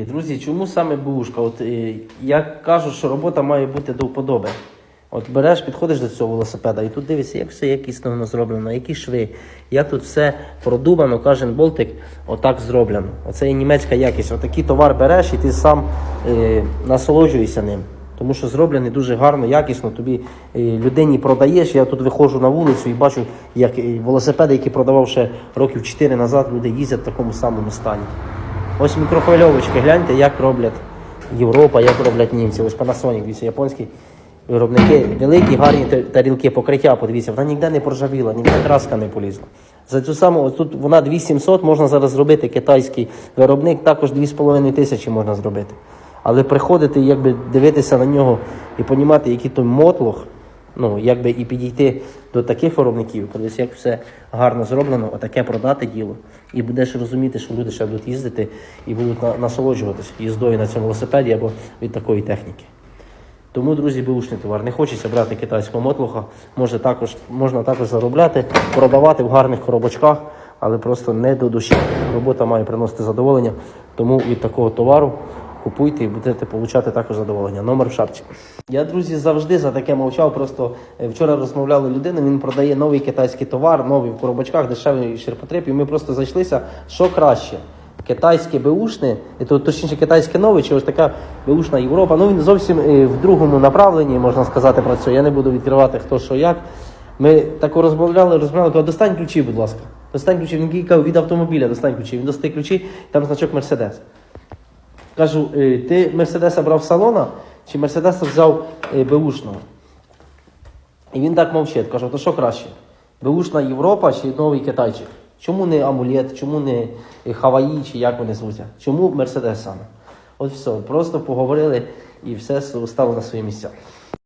Е, Друзі, чому саме бушка? От е, я кажу, що робота має бути до вподоби. От береш, підходиш до цього велосипеда і тут дивишся, як все якісно воно зроблено, які шви, як тут все продумано, кожен болтик отак зроблено. Оце є німецька якість. Отакий товар береш і ти сам е, насолоджуєшся ним. Тому що зроблений дуже гарно, якісно. Тобі е, людині продаєш. Я тут виходжу на вулицю і бачу, як е, велосипеди, які продавав ще років 4 назад, люди їздять в такому самому стані. Ось мікрохвильовочки, гляньте, як роблять Європа, як роблять німці. Ось Panasonic, дивіться, японські виробники, великі, гарні тарілки, покриття, подивіться, вона ніде не проржавіла, ніде краска не полізла. За цю саму, ось тут вона 2700, можна зараз зробити китайський виробник, також 2,5 тисячі можна зробити. Але приходити, якби дивитися на нього і розуміти, який той мотлох, ну, якби і підійти до таких виробників, коли як все гарно зроблено, отаке продати діло, і будеш розуміти, що люди ще будуть їздити і будуть на- насолоджуватися їздою на цьому велосипеді або від такої техніки. Тому, друзі, бушний товар. Не хочеться брати китайського мотлуха. Може також, можна також заробляти, продавати в гарних коробочках, але просто не до душі. Робота має приносити задоволення. Тому від такого товару купуйте і будете отримати також задоволення. Номер в шапці. Я, друзі, завжди за таке мовчав. Просто е, вчора розмовляли людина, він продає новий китайський товар, новий в коробочках, дешевий ширпотреб. І ми просто зайшлися, що краще. Китайське беушне, то точніше китайське нове, чи ось така беушна Європа. Ну він зовсім е, в другому направленні, можна сказати, працює. Я не буду відкривати хто що як. Ми так розмовляли, розмовляли, кажу, достань ключі, будь ласка. Достань ключі. Він кілька від автомобіля, достань ключі. Він достає ключі, там значок Мерседес. Кажу, «Е, ти Мерседеса брав салона, чи Мерседеса взяв е, беушного? І він так мовчить. Кажу, то що краще? Беушна Європа чи новий Китайчик? Чому не амулет, чому не е, Хаваї, чи як вони звуться? Чому Мерседес саме? От все, просто поговорили і все стало на свої місця.